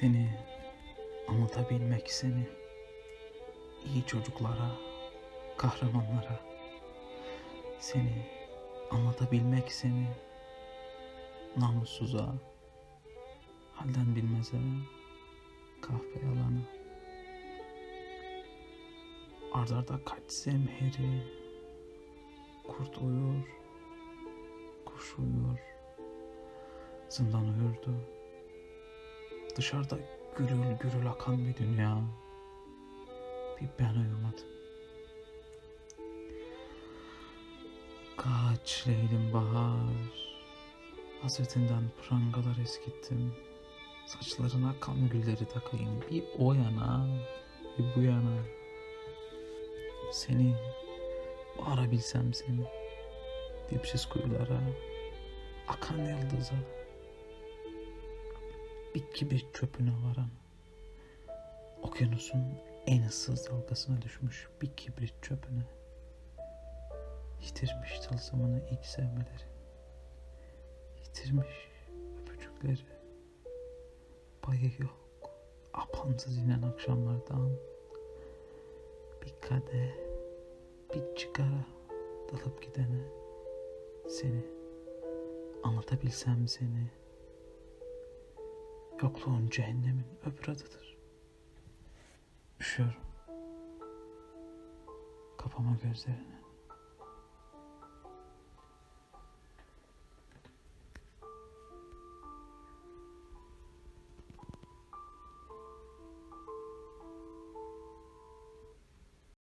Seni anlatabilmek seni iyi çocuklara, kahramanlara seni anlatabilmek seni namussuza, halden bilmeze, kahve yalanı. Ardarda kaç zemheri, kurt uyur, kuş uyur, zindan uyurdu. Dışarıda gürül gürül akan bir dünya. Bir ben uyumadım. Kaç leylim bahar. Hasretinden prangalar eskittim. Saçlarına kan gülleri takayım. Bir o yana, bir bu yana. Seni bağırabilsem seni. Dipsiz kuyulara, akan yıldıza bir kibrit çöpüne varan, okyanusun en ıssız dalgasına düşmüş bir kibrit çöpüne, yitirmiş tılsımını ilk sevmeleri, yitirmiş öpücükleri, payı yok, apansız inen akşamlardan, bir kadeh, bir çıkara dalıp gidene, seni, anlatabilsem seni, Yokluğun cehennemin öbür adıdır. Üşüyorum. Kapama gözlerini.